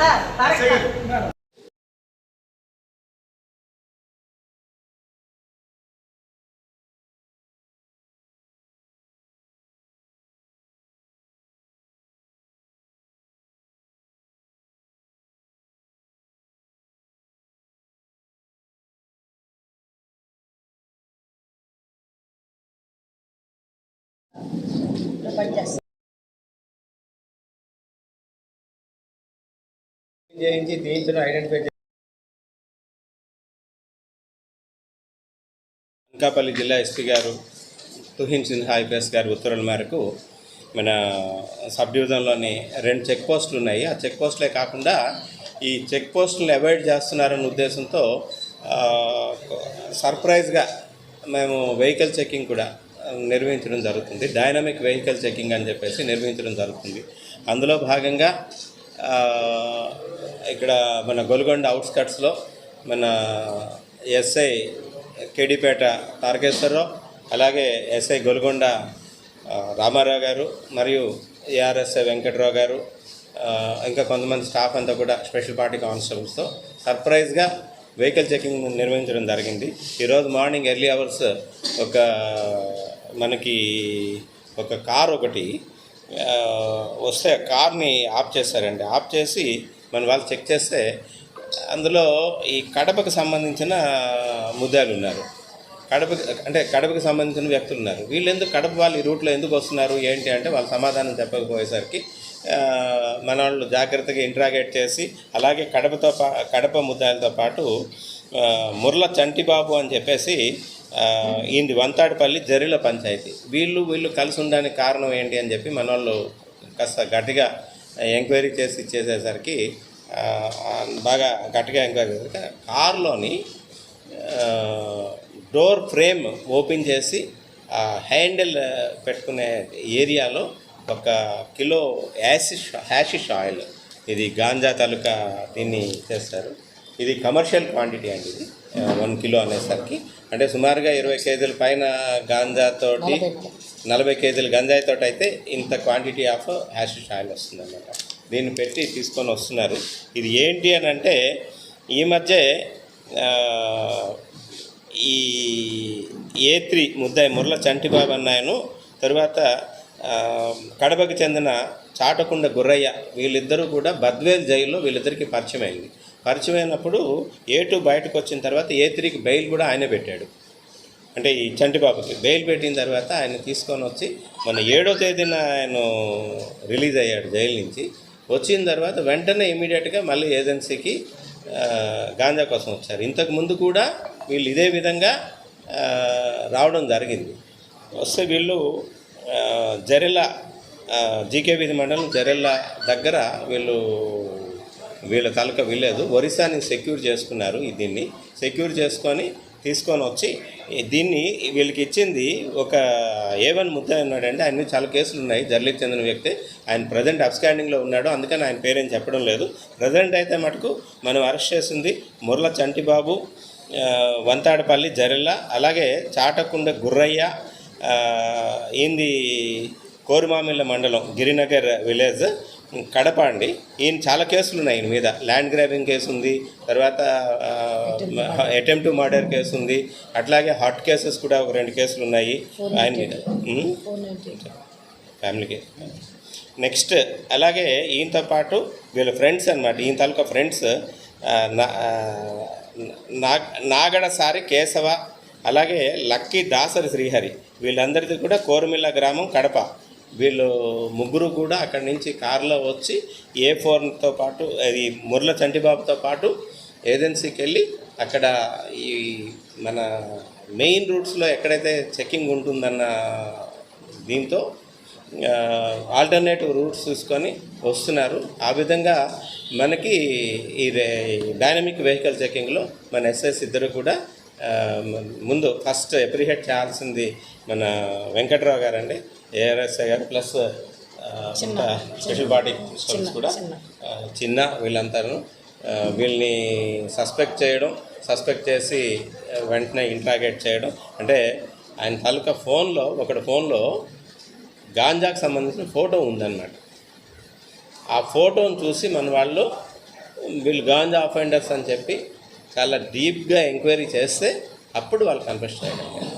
Sir Tarak sir. చేయించి తీయించడం identify Anakapalli జిల్లా SP గారు తుహిన్ సిన్హా ఐపీఎస్ గారి ఉత్తర్వుల మేరకు మన సబ్ డివిజన్లోని రెండు చెక్ పోస్టులు ఉన్నాయి. ఆ చెక్ పోస్టులే కాకుండా ఈ చెక్ పోస్టులను అవాయిడ్ చేస్తున్నారన్న ఉద్దేశంతో సర్ప్రైజ్గా మేము వెహికల్ చెకింగ్ కూడా నిర్వహించడం జరుగుతుంది. డైనమిక్ వెహికల్ చెకింగ్ అని చెప్పేసి నిర్వహించడం జరుగుతుంది. అందులో భాగంగా ఇక్కడ మన గొల్గొండ అవుట్స్కట్స్లో మన ఎస్ఐ కేడీపేట తారకేశ్వరరావు అలాగే ఎస్ఐ గొల్గొండ రామారావు గారు మరియు ఏఆర్ఎస్ఐ వెంకట్రావు గారు ఇంకా కొంతమంది స్టాఫ్ అంతా కూడా స్పెషల్ పార్టీ కానిస్టేబుల్స్తో సర్ప్రైజ్గా వెహికల్ చెకింగ్ నిర్వహించడం జరిగింది. ఈరోజు మార్నింగ్ ఎర్లీ అవర్స్ ఒక మనకి ఒక కార్ ఒకటి వస్తే కార్ని ఆఫ్ చేశారండి. ఆఫ్ చేసి మన వాళ్ళు చెక్ చేస్తే అందులో ఈ కడపకు సంబంధించిన ముద్దాలు ఉన్నారు. కడప అంటే కడపకి సంబంధించిన వ్యక్తులు ఉన్నారు. వీళ్ళు ఎందుకు కడప వాళ్ళు ఈ రూట్లో ఎందుకు వస్తున్నారు ఏంటి అంటే వాళ్ళు సమాధానం చెప్పకపోయేసరికి మన వాళ్ళు జాగ్రత్తగా ఇంట్రాగేట్ చేసి అలాగే కడపతో పా కడప ముద్దాలతో పాటు మురళ ముర్ల చంటిబాబు అని చెప్పేసి ఆ, ఈయనది వంతాడిపల్లి జరిల పంచాయతీ. వీళ్ళు వీళ్ళు కలిసి ఉండడానికి కారణం ఏంటి అని చెప్పి మన వాళ్ళు కాస్త గట్టిగా ఎంక్వైరీ చేసి చేసేసరికి బాగా గట్టిగా ఎంక్వైరీ చేసి కారులోని డోర్ ఫ్రేమ్ ఓపెన్ చేసి ఆ హ్యాండిల్ పెట్టుకునే ఏరియాలో ఒక కిలో యాసిష్ హ్యాషిష్ ఆయిల్. ఇది గాంజా తాలూకా దీన్ని చేస్తారు. ఇది కమర్షియల్ క్వాంటిటీ అండి ఇది. వన్ కిలో అనేసరికి. అంటే సుమారుగా ఇరవై కేజీల పైన గాంజాతోటి నలభై కేజీల. గంజాయితో అయితే ఇంత క్వాంటిటీ ఆఫ్ హ్యాషిష్ ఆయిల్ వస్తుందన్నమాట. దీన్ని పెట్టి తీసుకొని వస్తున్నారు. ఇది ఏంటి అని అంటే ఈ మధ్య ఈ ఏ త్రీ ముద్దాయి ముర్ల చంటిబాబు అన్నాయను తరువాత ఆ, కడపకి చెందిన చాటకుండ గుర్రయ్య వీళ్ళిద్దరూ కూడా బద్వేల్ జైల్లో వీళ్ళిద్దరికీ పరిచయం అయింది. పరిచయం అయినప్పుడు ఏ టూ బయటకు వచ్చిన తర్వాత ఏ త్రీకి బెయిల్ కూడా ఆయనే పెట్టాడు. అంటే ఈ చంటిబాబుకి బెయిల్ పెట్టిన తర్వాత ఆయన తీసుకొని వచ్చి మన ఏడో తేదీన ఆయన రిలీజ్ అయ్యాడు జైలు నుంచి. వచ్చిన తర్వాత వెంటనే ఇమీడియట్గా మళ్ళీ ఏజెన్సీకి గాంజా కోసం వచ్చారు. ఇంతకు ముందు కూడా వీళ్ళు ఇదే విధంగా రావడం జరిగింది. వస్తే వీళ్ళు జరెల జీకే వీధి మండలం జరెల దగ్గర వీళ్ళు వీళ్ళ తాలూకా విలేదు ఒరిస్సాని సెక్యూర్ చేసుకున్నారు దీన్ని. సెక్యూర్ చేసుకొని తీసుకొని వచ్చి దీన్ని వీళ్ళకి ఇచ్చింది ఒక ఏ వన్ ముద్ద ఉన్నాడంటే ఆయన మీద చాలా కేసులు ఉన్నాయి. జర్లీకి చెందిన వ్యక్తి. ఆయన ప్రజెంట్ అబ్స్కాండింగ్లో ఉన్నాడు. అందుకని ఆయన పేరేం చెప్పడం లేదు. ప్రజెంట్ అయితే మటుకు మనం అరెస్ట్ చేసింది మురళ చంటిబాబు వంతాడపల్లి జరిల్ల అలాగే చాటకుండ గుర్రయ్య ఏంది కోరుమామిళ్ళ మండలం గిరినగర్ విలేజ్ కడప అండి. ఈయన చాలా కేసులు ఉన్నాయి ఈయన మీద. ల్యాండ్ గ్రాబింగ్ కేసు ఉంది తర్వాత అటెంప్ట్ టు మర్డర్ కేసు ఉంది అట్లాగే హాట్ కేసెస్ కూడా ఒక రెండు కేసులు ఉన్నాయి ఆయన మీద. ఉమ్? ఫ్యామిలీ కేసు నెక్స్ట్ అలాగే ఈయనతో పాటు వీళ్ళ ఫ్రెండ్స్ అనమాట ఈయన తాలూకా ఫ్రెండ్స్ ఆ, నా- ఆ, నా- నాగడసారి కేశవ అలాగే లక్కీ దాసరి శ్రీహరి. వీళ్ళందరిది కూడా కోరమిల్ల గ్రామం కడప. వీళ్ళు ముగ్గురు కూడా అక్కడి నుంచి కారులో వచ్చి ఏ ఫోర్తో పాటు అది మురళ చంటిబాబుతో పాటు ఏజెన్సీకి వెళ్ళి అక్కడ ఈ మన మెయిన్ రూట్స్లో ఎక్కడైతే చెక్కింగ్ ఉంటుందన్న దీంతో ఆల్టర్నేటివ్ రూట్స్ చూసుకొని వస్తున్నారు. ఆ విధంగా మనకి ఇది డైనమిక్ వెహికల్ చెకింగ్లో మన ఎస్ఎస్ ఇద్దరు కూడా ముందు ఫస్ట్ అప్రిషియేట్ చేయాల్సింది మన వెంకట్రావు గారండి. గారు ప్లస్ స్పెషల్ పార్టీ స్టూడెంట్స్ కూడా చిన్న వీళ్ళంతాను. ఆ, వీళ్ళని సస్పెక్ట్ చేయడం సస్పెక్ట్ చేసి వెంటనే ఇంట్రాగేట్ చేయడం. అంటే ఆయన తాలూకా ఫోన్లో ఒకటి ఫోన్లో గాంజాకు సంబంధించిన ఫోటో ఉందన్నమాట. ఆ ఫోటోను చూసి మన వాళ్ళు వీళ్ళు గాంజా అఫెండర్స్ అని చెప్పి చాలా డీప్గా ఎంక్వైరీ చేస్తే అప్పుడు వాళ్ళు కన్ఫెస్ట్ చేయగలిగారు